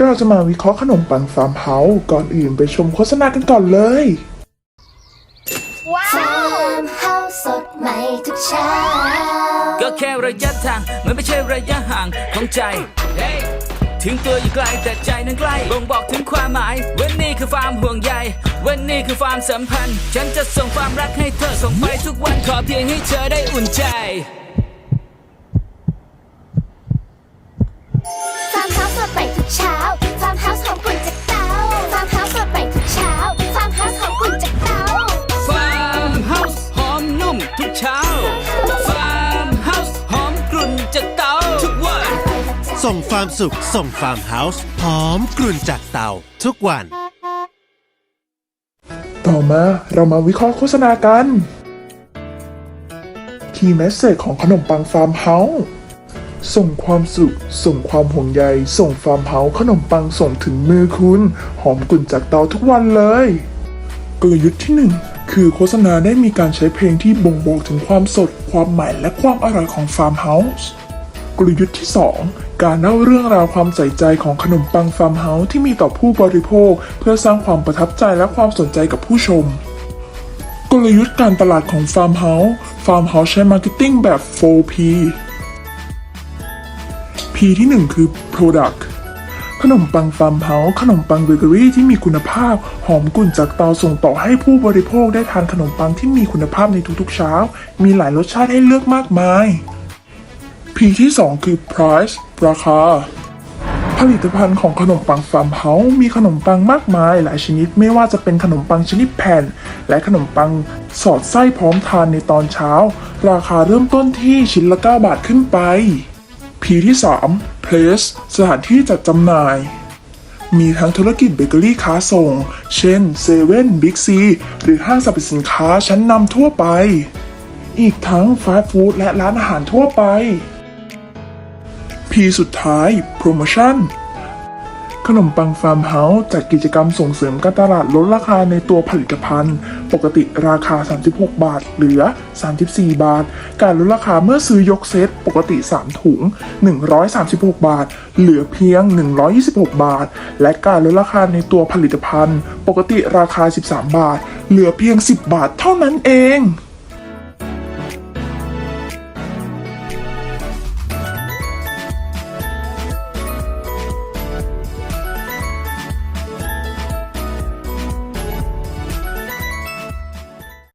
เราจะมาวิเคราะห์ขนมปังฟาร์มเฮาส์ก่อนอื่นไปชมโฆษณากันก่อนเลย ว้าฟาวร์มเฮาส์สดใหม่ทุกเช้า ก็แค่ระยะทางมันไม่ใช่ระยะห่างของใจถึงตัวอยู่ไกลแต่ใจนั้นใกล้บ่งบอกถึงความหมาย วันนี้คือความห่วงใยวันนี้คือความสัมพันธ์ ฉันจะส่งความรักให้เธอส่งไปทุกวันขอเพียงให้เธอได้อุ่นใจ หอมนุ่มทุกเช้าฟาร์มเฮาส์หอมกลุ่นจากเตาทุกวัน ส่งฟาร์มสุขส่งฟาร์มเฮาส์หอมกลุ่นจากเตาทุกวัน ต่อมาเรามาวิเคราะห์โฆษณากัน คีย์แมสเซจของขนมปังฟาร์มเฮาส์ส่งความสุข ส่งความห่วงใย ส่งฟาร์มเฮาส์ขนมปังส่งถึงมือคุณ หอมกลุ่นจากเตาทุกวันเลย กลยุทธ์ที่หนึ่ง คือโฆษณาได้มีการใช้เพลงที่บ่งบอกถึงความสด ความใหม่ และความอร่อยของฟาร์มเฮาส์กลยุทธ์ที่ 2 การเล่าเรื่องราวความใส่ใจของขนมปังฟาร์มเฮาส์ที่มีต่อผู้บริโภค เพื่อสร้างความประทับใจและความสนใจกับผู้ชม กลยุทธ์การตลาดของฟาร์มเฮาส์ฟาร์มเฮาส์ใช้มาร์เก็ตติ้งแบบ 4P P ที่ 1 คือ Product ขนมปังฟาร์มเฮาส์ขนมปังเบเกอรี่ที่มีคุณภาพ หอมกลุ่นจากเตาส่งต่อให้ผู้บริโภคได้ทานขนมปังที่มีคุณภาพในทุกๆเช้า มีหลายรสชาติให้เลือกมากมาย P ที่ 2 คือ Price ราคา ผลิตภัณฑ์ของขนมปังฟาร์มเฮาส์มีขนมปังมากมาย หลายชนิดไม่ว่าจะเป็นขนมปังชนิดแผ่น และขนมปังสอดไส้พร้อมทานในตอนเช้า ราคาเริ่มต้นที่ชิ้นละ 9 บาทขึ้นไป P ที่ 3 Place สถานที่จัดจำหน่าย มีทั้งธุรกิจเบเกอรี่ค้าส่ง เช่นเซเว่นบิ๊กซีหรือห้างสรรพสินค้าชั้นนำทั่วไป อีกทั้งฟาสต์ฟู้ดและร้านอาหารทั่วไป P สุดท้ายโปรโมชั่น ขนมปังฟาร์มเฮาส์จัดกิจกรรมส่งเสริมการตลาดลดราคาในตัวผลิตภัณฑ์ ปกติราคา 36 บาท เหลือ 34 บาท การลดราคาเมื่อซื้อยกเซต ปกติ 3 ถุง 136 บาท เหลือเพียง 126 บาท และการลดราคาในตัวผลิตภัณฑ์ ปกติราคา 13 บาท เหลือเพียง 10 บาทเท่านั้นเอง